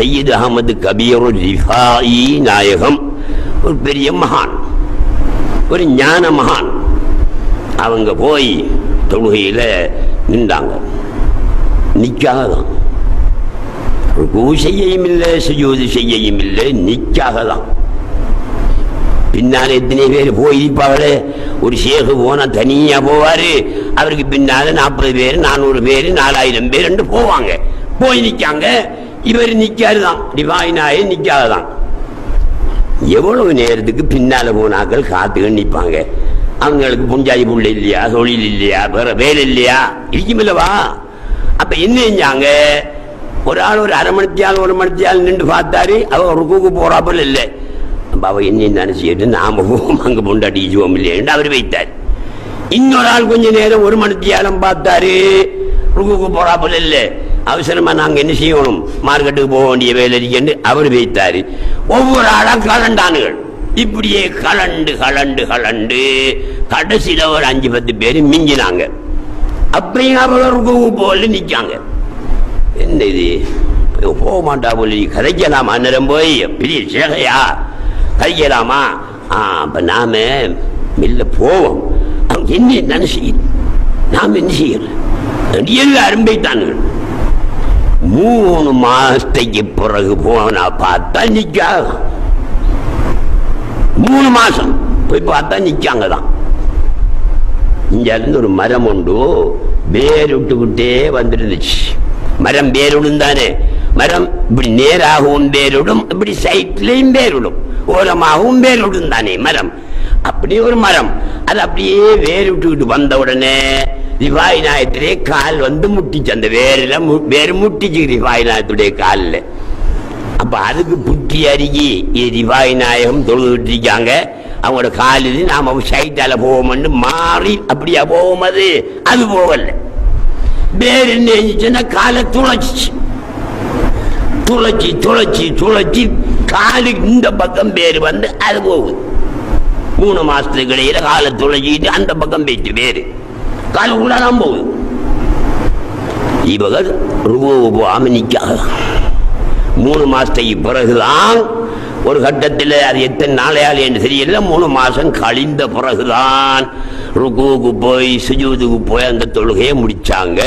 சையீத் அகமது கபீர் ரிஃபாயி நாயகம். ஒரு பெரிய மகான். ஒரு ஞான மகான். அவங்க போய் தொழுகையில் நின்றாங்க. நிக்காக தான் ருக்கு செய்யவும் இல்லை சுஜூது செய்யவும் இல்லை நிக்காக தான் பின்னால எத்தனை பேர் போயிருப்பாங்களே ஒரு சேகு போனா தனியா போவாரு. அவருக்கு பின்னால நாற்பது பேர் நானூறு பேர் நாலாயிரம் பேர் ரெண்டு போவாங்க. போய் நிற்காங்க. இவர் நிக்காரு தான் டிவாயினாயே நிக்காது தான் எவ்வளவு நேரத்துக்கு பின்னால போனாக்கள் காத்து நிற்பாங்க அவங்களுக்கு புஞ்சாதி புள்ள இல்லையா தொழில் இல்லையா வேற வேலை இல்லையா இருக்குமில்லவா அப்ப என்ன செஞ்சாங்க ஒரு ஆள் ஒரு அரை மணித்தியால் ஒரு மணித்தியால் நின்று பார்த்தாரு அவ ஒரு கூக்கு போறாப்புல இல்லை அப்ப அவ என்ன நினைச்சிட்டு நாம போவோம் அங்க பொண்டாட்டி ஜோம் இல்லையேன்னு அவர் வைத்தார் இன்னொரு ஆள் கொஞ்ச நேரம் ஒரு மணித்தியாலம் பார்த்தாரு ருக்குக்கு போறாப்புல இல்லை அவசரமா நாங்க என்ன செய்யணும்? மார்க்கெட்டுக்கு போக வேண்டிய வேலை இருக்குன்னு அவர் வைத்தாரு. ஒவ்வொரு ஆளா கலண்டானுகள் இப்படியே கலண்டு கலண்டு கலண்டு கடைசியில ஒரு அஞ்சு பத்து பேர் மிஞ்சினாங்க. அப்படியும் அவர் போல நிக்காங்க என்ன இது? போக மாட்டா போல நீ கதைக்கலாமா? அந்நேரம் போய். பெரிய சேகையா கதைக்கலாமா? ஆ அப்ப நாம மெல்ல போவோம். அவங்க என்ன நினைச்சு நாம் என்ன செய்யல எல்லாரும் போய்த்தானுங்க மூணு மாசத்துக்கு பிறகு போனா பார்த்தா நிக்காக மூணு மாசம். போய் பார்த்தா நிக்காங்க தான். இங்க இருந்து ஒரு மரம் உண்டு. வேர் விட்டுக்கிட்டே வந்துருந்துச்சு. மரம் வேருடும் தானே? மரம் இப்படி நேராகவும் வேருடும் இப்படி சைட்லயும் வேருடும். ஓரமாகவும் வேருடும் தானே மரம். அப்படி ஒரு மரம். அது அப்படியே வேர் விட்டுக்கிட்டு வந்த உடனே ரிவாய் நாயத்திலே கால் வந்து முட்டிச்சு. அந்த வேரில் மு- வேறு முட்டிச்சு ரிவாய் நாயத்துடைய காலில். அப்ப அதுக்கு புத்தி அருகி ரிவாய் நாயகம் தொழுதுட்டு இருக்காங்க அவங்களோட கால் இது நாம சைட்டால போவோம்னு மாறி அப்படியா போவோம் அது? அது போகல. வேறு என்ன செஞ்சுச்சுன்னா காலை துளைச்சிச்சு துளைச்சி துளைச்சி துளைச்சி காலு இந்த பக்கம் பேர் வந்து அது போகுது. மூணு மாசத்துக்கு இடையில காலை துளைச்சிட்டு அந்த பக்கம் போயிட்டு பேரு கால் உள்ளதான் போகுது. இவர்கள் ருபோவு போகாம நிக்காக மூணு மாசத்துக்கு பிறகுதான் ஒரு கட்டத்தில் அது எத்தனை நாளையால் என்று தெரியல மூணு மாசம் கழிந்த பிறகுதான் ருக்குவுக்கு போய் சுஜூதுக்கு போய் அந்த தொழுகையை முடிச்சாங்க.